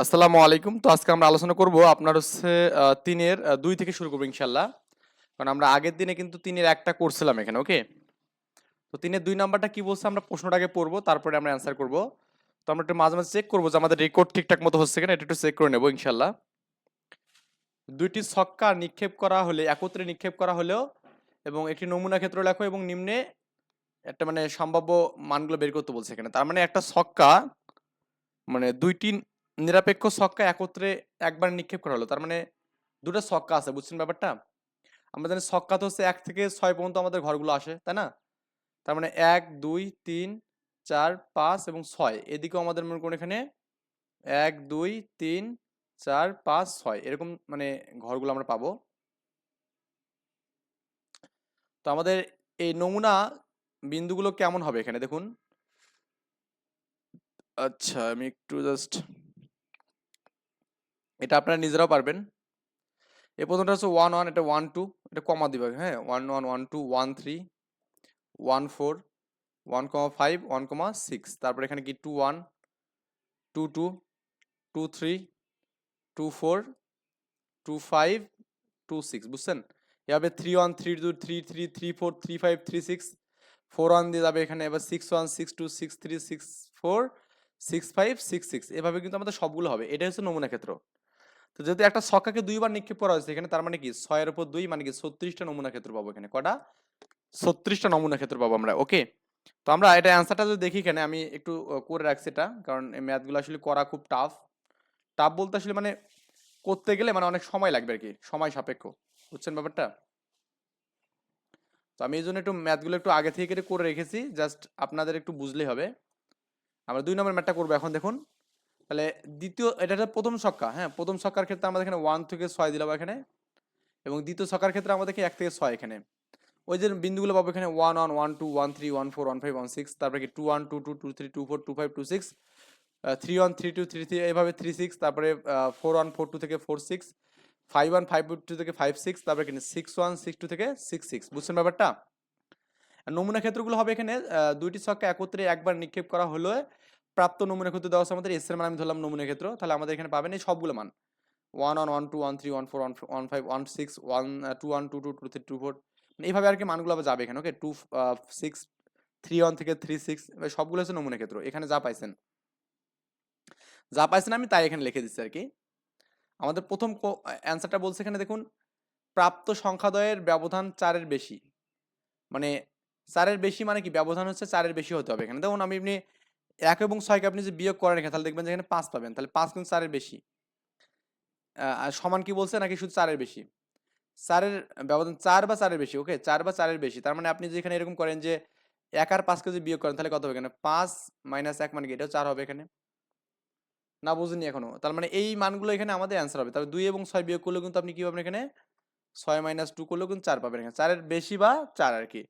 আসসালামু আলাইকুম। তো আজকে আমরা আলোচনা করব আপনার হচ্ছে তিনের দুই থেকে শুরু করব ইনশাল্লাহ কারণ আমরা আগের দিনে কিন্তু তিনের একটা করছিলাম এখানে, ওকে? তো তিনের দুই নাম্বারটা কি বলছে আমরা প্রশ্নটা আগে পড়ব, তারপরে আমরা অ্যান্সার করব। তো আমরা একটু মাঝে মাঝে চেক করব যে আমাদের রেকর্ড ঠিকঠাক মতো হচ্ছে কিনা, এটা একটু চেক করে নেব ইনশাল্লাহ দুইটি ছক্কা নিক্ষেপ করা হলে, একত্রে নিক্ষেপ করা হলেও এবং একটি নমুনা ক্ষেত্র লেখো এবং নিম্নে একটা মানে সম্ভাব্য মানগুলো বের করতে বলছে এখানে। তার মানে একটা ছক্কা মানে দুইটি নিরপেক্ষ ছক্কা একত্রে একবার নিক্ষেপ করা হলো। তার মানে দুটো ছক্কা আছে, বুঝছেন ব্যাপারটা? আমরা জানি ছক্কা তো হচ্ছে এক থেকে ছয় পর্যন্ত আমাদের ঘরগুলো আসে, তাই না? তার মানে এক, দুই, তিন, চার, পাঁচ এবং ছয়। এদিকেও আমাদের মনে করুন এখানে এক, দুই, তিন, চার, পাঁচ, ছয়। এরকম মানে ঘরগুলো আমরা পাবো। তো আমাদের এই নমুনা বিন্দুগুলো কেমন হবে এখানে? দেখুন। আচ্ছা আমি একটু জাস্ট এটা আপনারা নিজেরাও পারবেন। এই প্রথমটা হচ্ছে ওয়ান ওয়ান এটা ওয়ান টু এটা কমা দিবে হ্যাঁ? One one one two one three one four one comma five one comma six তারপরে এখানে কি two one two two two three two four two five two six বুঝছেন? এভাবে three one three two three three three four three five three six four one দিয়ে যাবে এখানে। এবার six one six two six three six four six five six six এভাবে কিন্তু আমাদের সবগুলো হবে। এটা হচ্ছে নমুনা ক্ষেত্র। তো যেহেতু একটা ছক্কাকে দুইবার নিক্ষেপ করা হয়েছে, এখানে তার মানে কি? ছয়ের উপর দুই মানে কি? ছত্রিশটা নমুনা ক্ষেত্র পাবো এখানে। কটা? ছত্রিশটা নমুনা ক্ষেত্র পাবো আমরা ওকে তো আমরা এটা অ্যান্সারটা যদি দেখি এখানে, আমি একটু করে রাখছি এটা, কারণ এই ম্যাথগুলো আসলে করা খুব টাফ টাফ বলতে আসলে মানে করতে গেলে মানে অনেক সময় লাগবে আর কি, সময় সাপেক্ষ। বুঝছেন ব্যাপারটা? তো আমি এই জন্য একটু ম্যাথগুলো একটু আগে থেকে করে রেখেছি জাস্ট আপনাদের একটু বুঝলেই হবে। আমরা দুই নম্বর ম্যাথটা করব এখন, দেখুন। তাহলে দ্বিতীয়, এটা হচ্ছে প্রথম ছক্কা হ্যাঁ? প্রথম ছক্কার ক্ষেত্রে আমাদের এখানে ওয়ান থেকে ছয় দিলাম এখানে এবং দ্বিতীয় ছক্কার ক্ষেত্রে আমাদেরকে এক থেকে ছয় এখানে। ওই যে বিন্দুগুলো পাবো এখানে one one one two one three one four one five one six তারপরে কি two one two two two three two four two five two six three one three two three three এইভাবে থ্রি সিক্স তারপরে four one four two থেকে four six five one five two থেকে five six তারপরে কিন্তু six one six two থেকে six six বুঝছেন ব্যাপারটা? নমুনা ক্ষেত্রগুলো হবে এখানে দুইটি ছক্কা একত্রে একবার নিক্ষেপ করা হলো প্রাপ্ত নমুনা ক্ষেত্র দেওয়া আছে আমাদের এস এর মান আমি ধরলাম নমুনা ক্ষেত্র, তাহলে আমাদের এখানে পাবেন এই সবগুলো মান। One one one two one three one four one one five one six one two one two two two three two four এইভাবে আর কি মানগুলো আবার যাবে এখানে okay two six three one থেকে থ্রি সিক্স সবগুলো হচ্ছে নমুনা ক্ষেত্র, এখানে যা পাইছেন। যা পাইছেন আমি তাই এখানে লিখে দিচ্ছি আর কি আমাদের প্রথম অ্যান্সারটা বলছে এখানে দেখুন, প্রাপ্ত সংখ্যাদয়ের ব্যবধান চারের বেশি। মানে চারের বেশি মানে কি? ব্যবধান হচ্ছে চারের বেশি হতে হবে এখানে। দেখুন আমি এমনি এক এবং ছয়কে আপনি যে বিয়োগ করেন তাহলে দেখবেন যে এখানে পাঁচ পাবেন। তাহলে পাঁচ কিন্তু চারের বেশি। সমান কি বলছে? নাকি শুধু চারের বেশি? চারের ব্যবধান চার বা চারের বেশি ওকে চার বা চারের বেশি। তার মানে আপনি যে এখানে এরকম করেন যে এক আর পাঁচকে যদি বিয়োগ করেন, তাহলে কত হবে এখানে? পাঁচ মাইনাস এক মানে কি? এটাও চার হবে এখানে। না, বুঝিনি এখনও। তার মানে এই মানগুলো এখানে আমাদের অ্যান্সার হবে। তবে দুই এবং ছয় বিয়োগ করলেও কিন্তু আপনি কি পাবেন এখানে? ছয় মাইনাস টু করলেও কিন্তু চার পাবেন এখানে। চারের বেশি বা চার আর কি।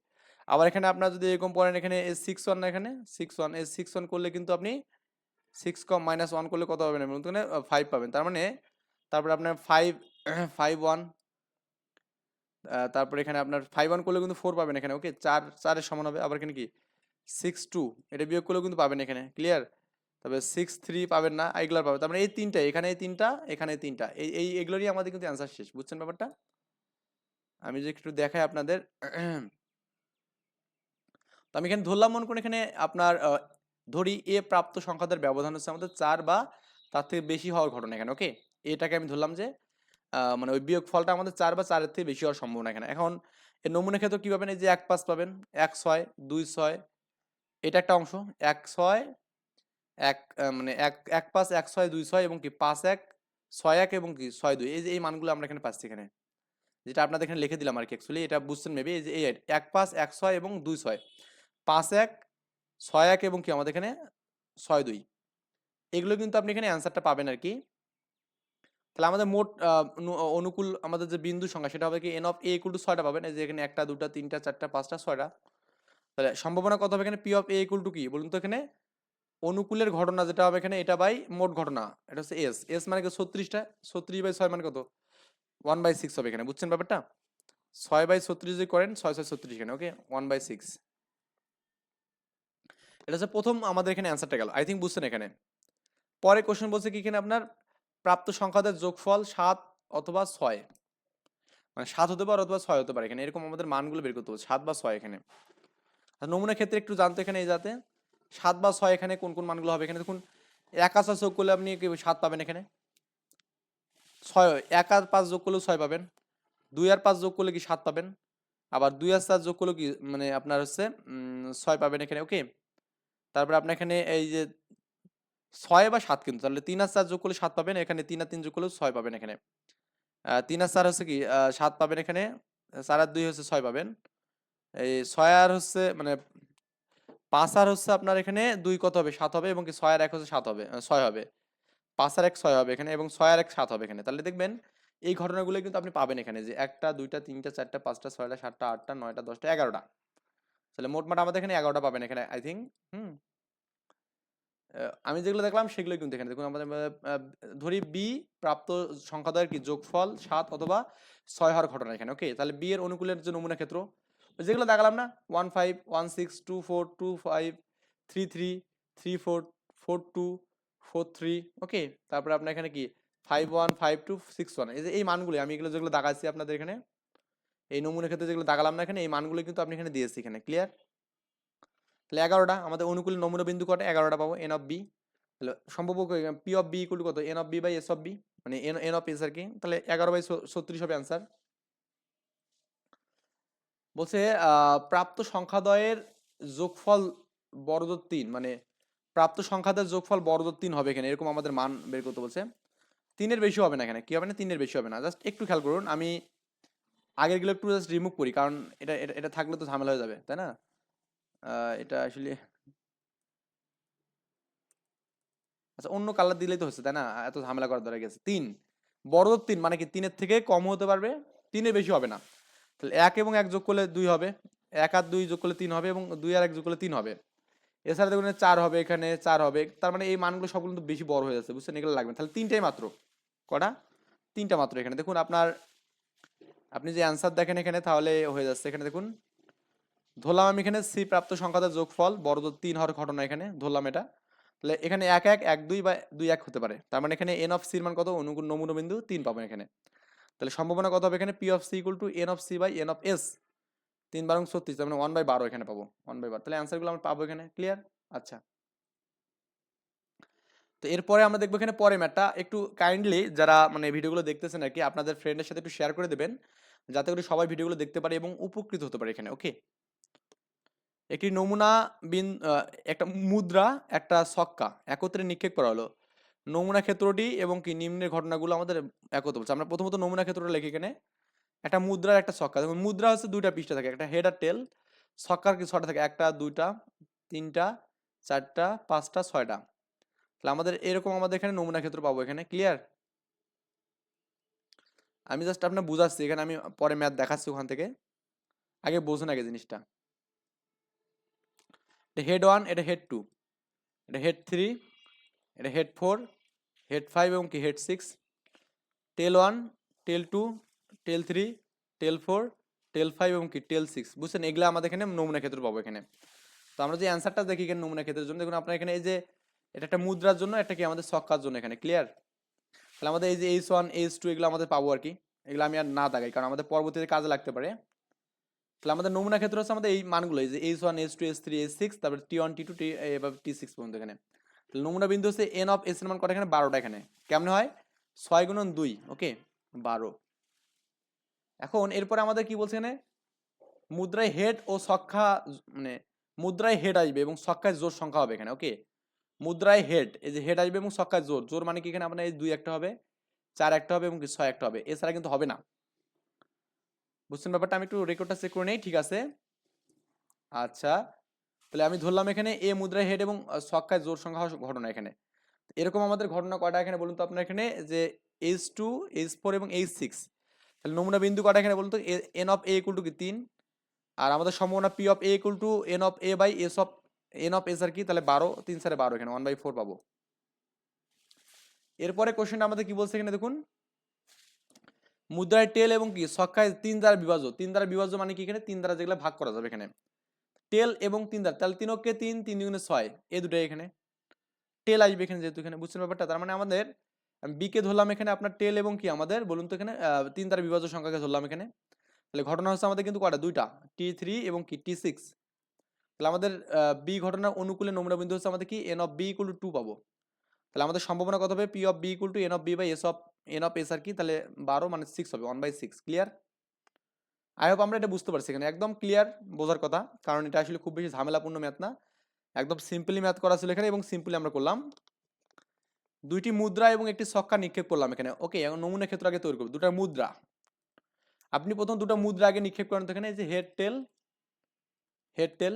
আবার এখানে আপনার যদি এরকম পড়েন, এখানে এস সিক্স ওয়ান এখানে? Six one S six one করলে কিন্তু আপনি সিক্স কম মাইনাস ওয়ান করলে কত পাবেন? এখানে ফাইভ পাবেন। তার মানে তারপরে আপনার ফাইভ ফাইভ ওয়ান তারপরে এখানে আপনার ফাইভ ওয়ান করলে কিন্তু ফোর পাবেন এখানে ওকে চার, চারের সমান হবে। আবার এখানে কি? সিক্স টু এটা বিয়োগ করলেও কিন্তু পাবেন এখানে ক্লিয়ার তবে সিক্স থ্রি পাবেন না, এগুলার পাবেন। তার মানে এই তিনটা, এখানে এই তিনটা, এখানে তিনটা, এই এই, এগুলোরই আমাদের কিন্তু অ্যান্সার শেষ। বুঝছেন ব্যাপারটা? আমি যে একটু দেখাই আপনাদের তো আমি এখানে ধরলাম মনে করুন এখানে আপনার ধরি এ প্রাপ্ত সংখ্যাদের ব্যবধান হচ্ছে আমাদের চার বা তার থেকে বেশি হওয়ার ঘটনা এখানে ওকে এটাকে আমি ধরলাম যে মানে ওই বিয়োগ ফলটা আমাদের চার বা চারের থেকে বেশি হওয়ার সম্ভাবনা এখানে। এখন এই নমুনা ক্ষেত্রে কি পাবেন? এই যে এক পাঁচ পাবেন, এক ছয়, দুই ছয়, এটা একটা অংশ, এক ছয়, এক মানে এক এক পাঁচ, এক ছয়, দুই ছয় এবং কি পাঁচ এক, ছয় এক এবং কি ছয় দুই, এই যে এই মানগুলো আমরা এখানে পাচ্ছি এখানে। যেটা আপনাদের এখানে লিখে দিলাম আর কি অ্যাকচুয়ালি এটা বুঝছেন মেবি এই যে এই, এক পাঁচ, এক ছয় এবং দুই ছয়। পাঁচ এক, ছয় এক এবং কি আমাদের এখানে ছয় দুই। এগুলো কিন্তু আপনি এখানে অ্যান্সারটা পাবেন আর কি। তাহলে আমাদের মোট অনুকূল আমাদের যে বিন্দু সংখ্যা সেটা হবে কি N of A equal to ছয়টা পাবেন। এই যে এখানে একটা, দুটা, তিনটা, চারটা, পাঁচটা ছয়টা তাহলে সম্ভাবনা কত হবে এখানে? P of A equal to কি? বলুন তো এখানে। অনুকূলের ঘটনা যেটা হবে এখানে, এটা বাই মোট ঘটনা। এটা হচ্ছে এস এস মানে কি ছত্রিশটা ছত্রিশ বাই ছয় মানে কত? ওয়ান বাই সিক্স হবে এখানে। বুঝছেন ব্যাপারটা? ছয় বাই ছত্রিশ যদি করেন, ছয় ছয় ছত্রিশ এখানে ওকে ওয়ান বাই সিক্স এটা হচ্ছে প্রথম আমাদের এখানে অ্যান্সারটা গেল। আই থিঙ্ক বুঝছেন এখানে। পরে কোশ্চেন বলছে কি এখানে আপনার? প্রাপ্ত সংখ্যাদের যোগফল সাত অথবা ছয়। মানে সাত হতে পারে অথবা ছয় হতে পারে এখানে। এরকম আমাদের মানগুলো বের করতে হবে সাত বা ছয় এখানে। নমুনা ক্ষেত্রে একটু জানতো এখানে এই যাতে সাত বা ছয় এখানে কোন কোন মানগুলো হবে? এখানে দেখুন, এক আর যোগ করলে আপনি সাত পাবেন এখানে? ছয়, এক আর পাঁচ যোগ করলেও ছয় পাবেন। দুই আর পাঁচ যোগ করলে কি সাত পাবেন? আবার দুই আর চার যোগ করলেও কি মানে আপনার হচ্ছে ছয় পাবেন এখানে। ওকে তারপরে আপনার এখানে এই যে ছয় বা সাত কিন্তু, তাহলে তিন আর চার যোগ করলে সাত পাবেন, এখানে তিন আর তিন যোগ করলে ছয় পাবেন এখানে। তিন আর চার হচ্ছে কি সাত পাবেন এখানে, চার আর দুই হচ্ছে ছয় পাবেন। এই ছয় আর হচ্ছে মানে পাঁচ আর হচ্ছে আপনার এখানে দুই কত হবে? সাত হবে এবং কি ছয় আর এক হচ্ছে সাত হবে ছয় হবে। পাঁচ আর এক ছয় হবে এখানে এবং ছয় আর এক সাত হবে এখানে। তাহলে দেখবেন এই ঘটনাগুলো কিন্তু আপনি পাবেন এখানে যে একটা, দুইটা, তিনটা, চারটা, পাঁচটা, ছয়টা, সাতটা, আটটা, নয়টা, দশটা, এগারোটা। তাহলে মোটমাট আমাদের এখানে এগারোটা পাবেন এখানে আই থিঙ্ক হুম। আমি যেগুলো দেখলাম সেগুলোই কিন্তু এখানে। দেখুন আমাদের ধরি বি প্রাপ্ত সংখ্যাদ্বয়ের কি? যোগফল সাত অথবা ছয় হওয়ার ঘটনা এখানে ওকে তাহলে বি এর অনুকূলের যে নমুনা ক্ষেত্র, যেগুলো দেখালাম না? One five one six two four two five three three three four four two four three okay তারপরে আপনার এখানে কি? Five one five two six one এই যে, এই মানগুলি আমি এগুলো যেগুলো দেখাচ্ছি আপনাদের এখানে এই নমুনা ক্ষেত্রে যেগুলো দেখালাম না এখানে, এই মানগুলো কিন্তু আপনি এখানে দিয়েছি এখানে ক্লিয়ার তাহলে এগারোটা, আমাদের অনুকূল নমুনা বিন্দু কটা? এগারোটা পাবো এন অফ বি তাহলে সম্ভব পি অফ বি ইকুয়াল কত? N of B by S of B মানে এন এন অফ এস আর কি? তাহলে এগারো বাই ছত্রিশ হবে অ্যান্সার বলছে প্রাপ্ত সংখ্যাদয়ের যোগফল বড়জোর তিন মানে প্রাপ্ত সংখ্যাদের যোগফল বড়জোর তিন হবে এখানে, এরকম আমাদের মান বের করতে বলছে। তিনের বেশি হবে না এখানে, কি হবে না? তিনের বেশি হবে না জাস্ট একটু খেয়াল করুন, আমি আগেরগুলো একটু জাস্ট রিমুভ করি, কারণ এটা এটা থাকলে তো ঝামেলা হয়ে যাবে, তাই না? এটা আসলে আচ্ছা অন্য কালার দিলেই তো হচ্ছে, তাই না? এত ঝামেলা করার দরকার গেছে তিন। বড় তিন মানে কি তিনের থেকে কম হতে পারবে, তিনের বেশি হবে না। তাহলে এক এবং এক যোগ করলে দুই হবে, এক আর দুই যোগ করলে তিন হবে এবং দুই আর এক যোগ করলে তিন হবে। এছাড়া দেখুন চার হবে, এখানে চার হবে, তার মানে এই মানগুলো সবগুলো বেশি বড় হয়ে যাচ্ছে, বুঝছেন? এগুলো লাগবে তাহলে তিনটাই মাত্র, কটা? তিনটা মাত্র এখানে। দেখুন আপনার আপনি যে অ্যান্সার দেখেন এখানে, তাহলে হয়ে যাচ্ছে। এখানে দেখুন, ধরলাম আমি এখানে সি প্রাপ্ত সংখ্যাদের যোগফল বড় তিন হওয়ার ঘটনা এখানে, ধরলাম এটা। তাহলে এখানে এক এক এক দুই বা দুই এক হতে পারে। তার মানে এখানে এন অফ সির মান কত? অনুগুণ নমুনা বিন্দু তিন পাবেন এখানে। তাহলে সম্ভাবনা কত হবে এখানে? P of C equal to N of C by N of S তিন বারং ছত্রিশ, তার মানে ওয়ান বাই বারো এখানে পাবো। ওয়ান বাই বারো। তাহলে অ্যান্সারগুলো আমরা পাবো এখানে। ক্লিয়ার আচ্ছা। তো এরপরে আমরা দেখব এখানে পরে ম্যাটটা। একটু কাইন্ডলি যারা মানে ভিডিওগুলো দেখতেছেন আর কি, আপনাদের ফ্রেন্ডের সাথে একটু শেয়ার করে দেবেন। যাতে করে সবাই ভিডিওগুলো দেখতে পারে এবং উপকৃত হতে পারে এখানে ওকে একটি নমুনা বিন একটা মুদ্রা, একটা ছক্কা একত্রে নিক্ষেপ করা হলো। নমুনা ক্ষেত্রটি এবং কি নিম্নের ঘটনাগুলো আমাদের একত্র বলছে। আমরা প্রথমত নমুনা ক্ষেত্রটা লিখি এখানে। একটা মুদ্রার একটা ছক্কা। দেখুন, মুদ্রা হচ্ছে দুইটা পৃষ্ঠা থাকে, একটা হেড আর টেল ছক্কার কি ছটা থাকে? একটা, দুইটা, তিনটা, চারটা, পাঁচটা, ছয়টা। তাহলে আমাদের এরকম আমাদের এখানে নমুনা ক্ষেত্র পাবো এখানে ক্লিয়ার আমি জাস্ট আপনার বুঝাচ্ছি, এখানে আমি পরে ম্যাথ দেখাচ্ছি ওখান থেকে। আগে বোঝুন আগে জিনিসটা। এটা হেড ওয়ান এটা হেড টু এটা হেড থ্রি এটা হেড ফোর হেড ফাইভ এবং কি head six tail one tail two tail three tail four tail five এবং কি টেল সিক্স বুঝছেন? এগুলো আমাদের এখানে নমুনা ক্ষেত্র পাবো এখানে। তো আমরা যে অ্যান্সারটা দেখি এখানে নমুনা ক্ষেত্রের জন্য, দেখুন আপনার এখানে এই যে এটা একটা মুদ্রার জন্য একটা কি আমাদের ছক্কার জন্য এখানে ক্লিয়ার তাহলে আমাদের এই যে এইচ ওয়ান এইচ টু এগুলো আমাদের পাবো আর কি। এগুলো আমি আর না দাগাই, কারণ আমাদের পরবর্তীতে কাজে লাগতে পারে। তাহলে আমাদের নমুনা ক্ষেত্র হচ্ছে আমাদের এই মানগুলো, এই যে H one H two H three H six তারপরে টি ওয়ান টি টু টি এবার টি সিক্স পর্যন্ত এখানে। তাহলে নমুনা বিন্দু হচ্ছে এন অফ এস এর মান কটা এখানে? বারোটা এখানে। কেমন হয়? ছয় গুণন দুই ওকে বারো। এখন এরপরে আমাদের কি বলছে এখানে? মুদ্রায় হেড ও সংখ্যা মানে মুদ্রায় হেড আসবে এবং ছক্কায় জোর সংখ্যা হবে এখানে ওকে মুদ্রায় হেড এই যে হেড আসবে এবং ছক্কায় জোর। জোর মানে কি এখানে আপনার এই দুই একটা হবে চার একটা হবে এবং ছয় একটা হবে। এছাড়া কিন্তু হবে না। বুঝছেন ব্যাপারটা? আমি একটু রেকর্ডটা চেক করে নেই ঠিক আছে? আচ্ছা তাহলে আমি ধরলাম এখানে এ মুদ্রায় হেড এবং আহ, ছক্কায় জোর সংখ্যা ঘটনা এখানে। এরকম আমাদের ঘটনা কয়টা এখানে বলুন তো আপনার এখানে? যে এইচ টু এইচ ফোর এবং এইচ সিক্স তাহলে নমুনা বিন্দু কটা এখানে বলুন তো? N of A equal to কি? তিন। আর আমাদের সম্ভাবনা P of A equal to N of A by S of N of S আর কি? তাহলে বারো, তিন সাড়ে বারো এখানে ওয়ান বাই ফোর পাবো। এরপরে কোশ্চেনটা আমাদের কি বলছে এখানে দেখুন? মুদ্রায় টেল এবং কি? ছক্কায় তিন দ্বারা বিভাজ্য। তিন দ্বারা বিভাজ্য মানে কি এখানে? তিন দ্বারা যেগুলো ভাগ করা যাবে এখানে। টেল এবং তিন দ্বারা। তাহলে তিনকে তিন তিন দুগুণে ছয়। এই দুটাই এখানে। টেল আসবে এখানে যেহেতু এখানে। বুঝছেন ব্যাপারটা? তার মানে আমাদের বি কে ধরলাম এখানে, আপনার টেল এবং কি? আমাদের, বলুন তো এখানে তিন তার বিভাজ্য সংখ্যাকে ধরলাম এখানে। তাহলে ঘটনা হচ্ছে আমাদের কিন্তু কয়টা? দুইটা। টি থ্রি এবং কি? টি সিক্স তাহলে আমাদের বি ঘটনার অনুকূলে নমুনা বিন্দু হচ্ছে আমাদের কি? N of B equal to পাবো। তাহলে আমাদের সম্ভাবনা কত হবে? P of B equal to N of B by S of N of S আর কি? তাহলে বারো মানে সিক্স হবে one by six clear I hope আমরা এটা বুঝতে পারছি এখানে। একদম ক্লিয়ার বোঝার কথা, কারণ এটা আসলে খুব বেশি ঝামেলাপূর্ণ ম্যাথ না। একদম সিম্পলি ম্যাথ করা ছিল এখানে এবং সিম্পলি আমরা করলাম। দুইটি মুদ্রা এবং একটি ছক্কা নিক্ষেপ করলাম এখানে। ওকে এখন নমুনা ক্ষেত্র আগে তৈরি করব। দুটা মুদ্রা। আপনি প্রথম দুটো মুদ্রা আগে নিক্ষেপ করেন তো এখানে, এই যে হেড টেল হেড টেল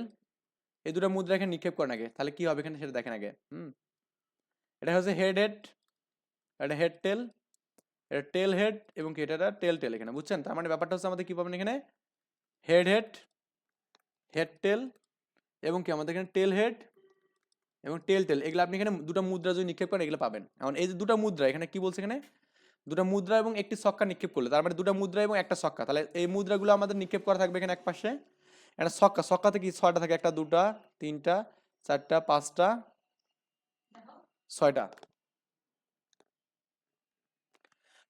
এই দুটো মুদ্রা এখানে নিক্ষেপ করেন আগে। তাহলে কি হবে এখানে সেটা দেখেন আগে। হুম? এটা হচ্ছে হেড হেড এটা হেড টেল এটা টেল হেড এবং কি, এটা টেল টেল এখানে, বুঝছেন? তার মানে ব্যাপারটা হচ্ছে আমাদের কি পাবেন এখানে? হেড হেড হেড টেল এবং কি আমাদের এখানে টেল হেড এবং টেল টেল এগুলো আপনি এখানে দুটো মুদ্রা যদি নিক্ষেপ করেন, এগুলো পাবেন। এখন এই যে দুটো মুদ্রা, এখানে কি বলছে এখানে? দুটো মুদ্রা এবং একটি ছক্কা নিক্ষেপ করলে। তার মানে দুটো মুদ্রা এবং একটা ছক্কা। তাহলে এই মুদ্রাগুলো আমাদের নিক্ষেপ করা থাকবে এখানে এক পাশে একটা ছক্কা ছক্কাতে কি ছয়টা থাকে, একটা, দুটা, তিনটা, চারটা, পাঁচটা, ছয়টা।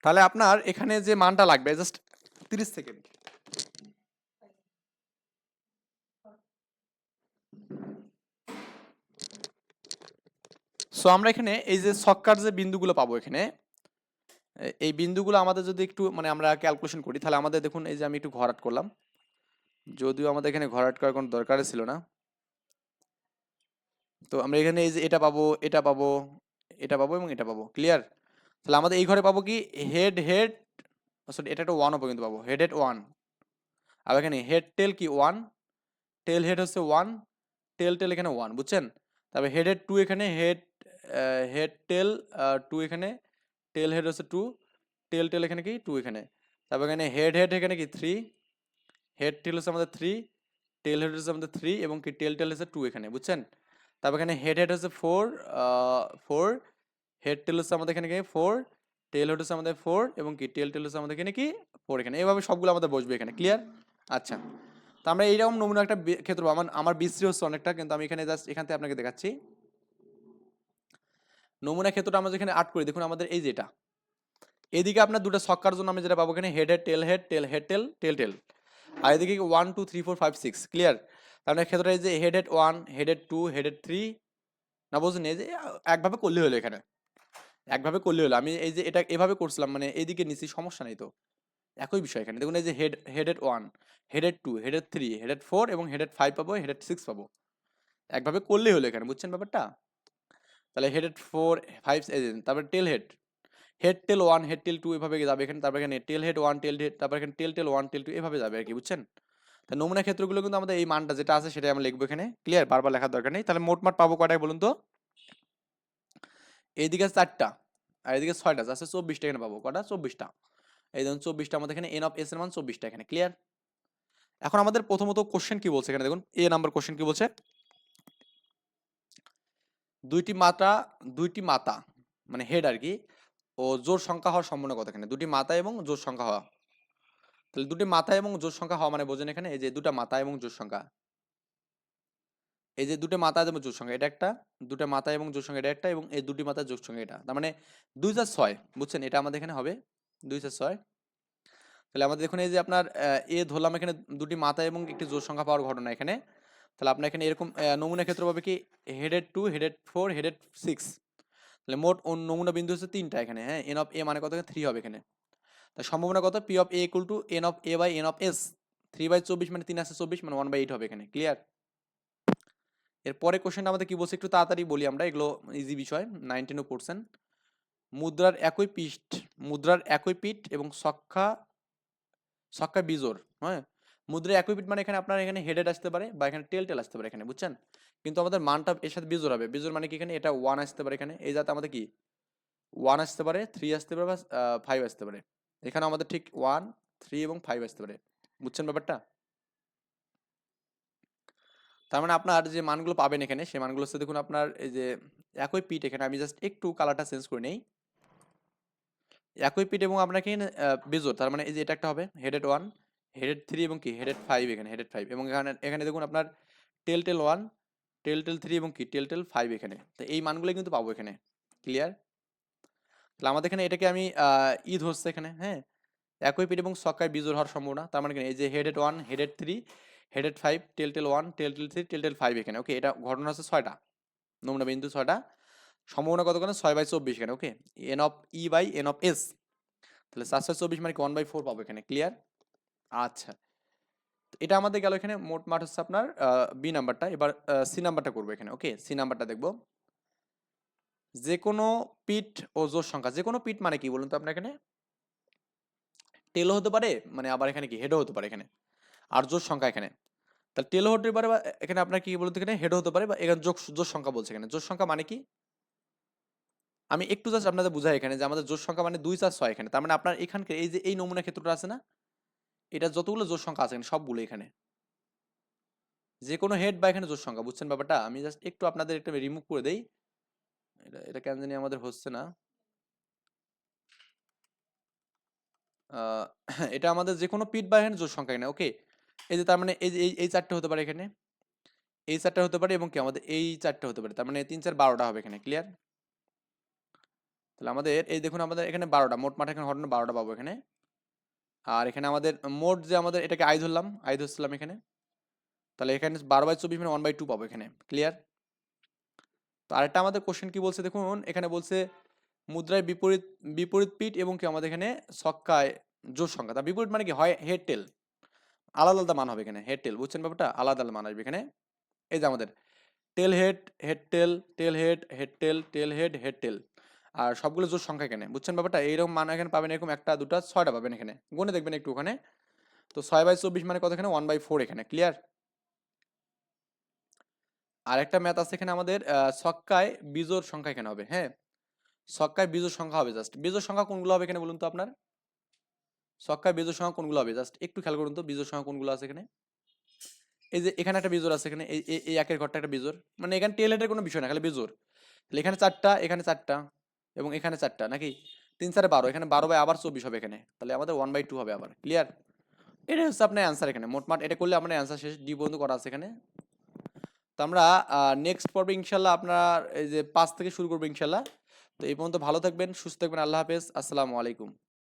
তাহলে আপনার এখানে যে মানটা লাগবে জাস্ট তিরিশ সেকেন্ড। সো আমরা এখানে এই যে ছক্কার যে বিন্দুগুলো পাবো এখানে এই বিন্দুগুলো আমাদের যদি একটু মানে আমরা ক্যালকুলেশন করি, তাহলে আমাদের দেখুন, এই যে আমি একটু ঘরাট করলাম। যদিও আমাদের এখানে ঘরাট করার কোনো দরকার ছিল না। তো আমরা এখানে এই যে এটা পাবো এটা পাবো এটা পাবো এবং এটা পাবো ক্লিয়ার তাহলে আমাদের এই ঘরে পাবো কি হেড হেড সরি এটা একটা ওয়ান পাবো কিন্তু পাবো হেড হেড ওয়ান আর এখানে হেড টেল কি ওয়ান টেল হেড হচ্ছে ওয়ান টেল টেল এখানে ওয়ান বুঝছেন? তারপরে হেড হেড টু এখানে হেড হেড টেল টু এখানে টেল হেড হচ্ছে টু টেল টেল এখানে কি টু এখানে। তারপর এখানে হেড হেড এখানে কি থ্রি হেড টেল হচ্ছে আমাদের থ্রি টেল হেড হচ্ছে আমাদের থ্রি এবং কি টেল টেল হচ্ছে টু এখানে, বুঝছেন? তারপর এখানে হেড হেড হচ্ছে ফোর ফোর হেড টেল হচ্ছে আমাদের এখানে ফোর টেল হেড হচ্ছে আমাদের ফোর এবং কি টেল টেল হচ্ছে আমাদের এখানে কি ফোর এখানে এইভাবে সবগুলো আমাদের বসবে এখানে ক্লিয়ার আচ্ছা তো আমরা এইরকম নমুনা একটা ক্ষেত্র। আমার আমার বিশ্রী হচ্ছে অনেকটা, কিন্তু আমি এখানে জাস্ট এখান থেকে আপনাকে দেখাচ্ছি। নমুনা ক্ষেত্রটা আমরা যেখানে আট করি, দেখুন আমাদের এই যেটা এদিকে আপনার দুটো ছক্কার জন্য আমি যেটা পাবো এখানে head head tail head tail head tail tail tail আর এদিকে one two three four five six clear তার মানে ক্ষেত্রে যে head head one head head two head head three না বুঝলেন এই যে একভাবে করলে হলো এখানে একভাবে করলে হলো আমি এই যে এটা এভাবে করছিলাম মানে এইদিকে নিচি সমস্যা নেই তো একই বিষয় এখানে দেখুন এই যে head headed one headed two headed three headed four এবং হেডেড ফাইভ পাবো হেডেড সিক্স পাবো একভাবে করলেই হলো এখানে বুঝছেন ব্যাপারটা তাহলে হেডেড ফোর ফাইভ তারপরে tail head head tail one head tail two এভাবে যাবে। এখানে তারপর এখানে tail head one tail head তারপর এখানে tail tail one tail two এভাবে যাবে আর কি বুঝছেন? তা নমুনা ক্ষেত্রগুলো কিন্তু আমাদের এই মানটা যেটা আছে সেটাই আমরা লিখব এখানে। ক্লিয়ার বারবার লেখার দরকার নেই। তাহলে মোট মাঠ পাবো কয়টায় বলুন তো? এইদিকে চারটা আর এদিকে ছয়টা আছে চব্বিশটা এখানে পাবো। কটা? চব্বিশটা। এই ধরুন চব্বিশটা আমাদের এখানে এন অফ এস এর মান চব্বিশটা এখানে ক্লিয়ার এখন আমাদের প্রথমত কোশ্চেন কি বলছে এখানে? দেখুন এ নাম্বার কোশ্চেন কি বলছে? দুইটি মাতা দুইটি মাতা মানে হেড আর কি ও জোর সংখ্যা হওয়ার সম্ভাবনা কত এখানে? দুটি মাতা এবং জোর সংখ্যা হওয়া। তাহলে দুটি মাথা এবং জোর সংখ্যা হওয়া মানে বোঝেন এখানে এই যে দুটা মাথা এবং জোর সংখ্যা। এই যে দুটো মাথা এবং জোর সংখ্যা, এটা একটা, দুটো মাথা এবং জোর সংখ্যা, এটা একটা এবং এই দুটি মাথা জোর সংখ্যা, এটা। তার মানে দুই চার ছয়, বুঝছেন? এটা আমাদের এখানে হবে। দুই চার ছয়। তাহলে আমাদের দেখুন এই যে আপনার এ ধরলাম এখানে দুটি মাথা এবং একটি জোর সংখ্যা পাওয়ার ঘটনা এখানে। তাহলে আপনার এখানে এরকম নমুনা ক্ষেত্র পাবে কি? Headed two headed four headed six তাহলে মোট নমুনা বিন্দু হচ্ছে তিনটা এখানে হ্যাঁ? এন অফ এ মানে কত? থ্রি হবে এখানে। তা সম্ভাবনা কত? P of A equal to N of A by N of S three by চব্বিশ মানে তিন আছে চব্বিশ মানে ওয়ান বাই এইট হবে এখানে। ক্লিয়ার এরপরে কোশ্চেনটা আমাদের কি বলছে? একটু তাড়াতাড়ি বলি আমরা, এগুলো ইজি বিষয় নাইনটিনও পড়ছেন মুদ্রার একই পিঠ, মুদ্রার একই পিঠ এবং সক্ষা সক্ষা বিজোর হ্যাঁ? মুদ্রার একই পিঠ মানে এখানে আপনার এখানে হেডেড আসতে পারে বা এখানে টেল টেল আসতে পারে এখানে, বুঝছেন? কিন্তু আমাদের মানটা এর সাথে বিজোর হবে। বিজোর মানে কি এখানে? এটা ওয়ান আসতে পারে এখানে। এই যাতে আমাদের কি? ওয়ান আসতে পারে থ্রি আসতে পারে বা ফাইভ আসতে পারে। এখানে আমাদের ঠিক ওয়ান থ্রি এবং ফাইভ আসতে পারে। বুঝছেন ব্যাপারটা? তার মানে আপনার যে মানগুলো পাবেন এখানে, সেই মানগুলো হচ্ছে দেখুন আপনার এই যে একই পিট এখানে, আমি জাস্ট একটু কালারটা চেঞ্জ করে নেই। একই পিট এবং আপনাকে বেজোর তার মানে এই যে এটা একটা হবে হেডেড ওয়ান হেডেড থ্রি এবং কি? হেডেড ফাইভ এখানে হেডেড ফাইভ এবং এখানে এখানে দেখুন আপনার tail tail one tail tail three এবং কি? টেল টেল ফাইভ এখানে। তো এই মানগুলো কিন্তু পাবো এখানে। ক্লিয়ার তাহলে আমাদের এখানে এটাকে আমি ই ধরছে এখানে হ্যাঁ? একই পিঠ এবং ছক্কায় বিজোর হওয়ার সম্ভাবনা। তার মানে এই যে headed one headed three headed five tail tail one tail tail three tail tail five এখানে। ওকে এটা ঘটনা হচ্ছে ছয়টা। নমুনা বিন্দু ছয়টা। সম্ভাবনা কত কেন ছয় বাই চব্বিশ এখানে okay N of E by N of S তাহলে ছয় চব্বিশ মানে ওয়ান বাই ফোর পাবো এখানে। ক্লিয়ার আচ্ছা। এটা আমাদের গেল এখানে মোট মাঠ হচ্ছে আপনার বি নাম্বারটা এবার সি নাম্বারটা করব এখানে ওকে সি নাম্বারটা দেখব। যে কোনো পিট ও জোর সংখ্যা যে কোনো পিট মানে কি বলুন তো আপনার এখানে? টেলও হতে পারে মানে আবার এখানে কি? হেডও হতে পারে এখানে। আর জোর সংখ্যা এখানে। তাহলে টেলও হতে পারে বা এখানে আপনার কি বলুন তো এখানে? হেডও হতে পারে বা এখানে যোগ জোর সংখ্যা বলছে এখানে। জোর সংখ্যা মানে কি? আমি একটু জাস্ট আপনাদের বুঝাই এখানে যে আমাদের জোর সংখ্যা মানে দুই চার ছয় এখানে। তার মানে আপনার এখানকার এই যে, এই নমুনা ক্ষেত্রটা আছে না? এটা যতগুলো জোর সংখ্যা আছে সবগুলো এখানে। যে কোনো হেড বা এখানে জোর সংখ্যা, বুঝছেন ব্যাপারটা? আমি জাস্ট একটু আপনাদের একটা রিমুভ করে দেই। এটা এটা কেন জানি আমাদের হচ্ছে না। এটা আমাদের যে কোনো পিট বা এখানে জোর সংখ্যা এখানে ওকে এই যে তার মানে এই এই চারটে হতে পারে এখানে। এই চারটে হতে পারে এবং কি? আমাদের এই চারটে হতে পারে। তার মানে তিন, চার, বারোটা হবে এখানে ক্লিয়ার তাহলে আমাদের, এই দেখুন আমাদের এখানে বারোটা, মোট মাঠ এখানে ঘটনা বারোটা পাবো এখানে। আর এখানে আমাদের মোট যে আমাদের, এটাকে আই ধরলাম আই ধরছিলাম এখানে। তাহলে এখানে বারো বাই চব্বিশ মানে ওয়ান বাই টু পাবো এখানে ক্লিয়ার তো আরেকটা আমাদের কোশ্চেন কি বলছে দেখুন, এখানে বলছে মুদ্রায় বিপরীত বিপরীত পিঠ এবং কি আমাদের এখানে ছক্কায় জোর সংখ্যা। তা বিপরীত মানে কি? হয় হেড টেল আলাদা আলাদা মান হবে এখানে হেড টেল বুঝছেন ব্যাপারটা? আলাদা আলাদা মান আসবে এখানে। এই যে আমাদের tail head head tail tail head head tail tail head head tail আর সবগুলো জোর সংখ্যা এখানে। বুঝছেন ব্যাপারটা? এইরকম মান এখানে পাবেন, এরকম একটা, দুটা, ছয়টা পাবেন এখানে। গুনে দেখবেন একটু ওখানে। তো ছয় বাই চব্বিশ মানে কত এখানে? ওয়ান বাই ফোর এখানে। ক্লিয়ার? আর একটা ম্যাথ আছে এখানে আমাদের ছক্কায় বিজোর সংখ্যা এখানে হবে হ্যাঁ? ছক্কায় বিজোর সংখ্যা হবে জাস্ট বিজোর সংখ্যা কোনগুলো হবে এখানে বলুন তো আপনার? ছক্কায় বিজোর সংখ্যা কোনগুলো হবে জাস্ট একটু খেয়াল করুন তো বিজোর সংখ্যা কোনগুলো আছে এখানে? এই যে এখানে একটা বিজোর আছে এখানে, এই একের ঘরটা একটা বিজোর মানে এখানে টেল হেডের কোনো বিষয় না, খালি বিজোর তাহলে এখানে চারটা এখানে চারটা। এবং এখানে চারটা, নাকি? তিন চারে বারো, এখানে বারো বাই আবার চব্বিশ হবে এখানে। তাহলে আমাদের ওয়ান বাই টু হবে আবার ক্লিয়ার এটা হচ্ছে আপনার অ্যান্সার এখানে মোটমাট এটা করলে আপনার অ্যান্সার শেষ ডি বন্ধু করা আছে এখানে। তো আমরা নেক্সট পর্বে ইনশাল্লাহ আপনার এই যে পাঁচ থেকে শুরু করব ইনশাল্লাহ। তো এই পর্যন্ত ভালো থাকবেন, সুস্থ থাকবেন, আল্লাহ হাফেজ, আসসালামু আলাইকুম।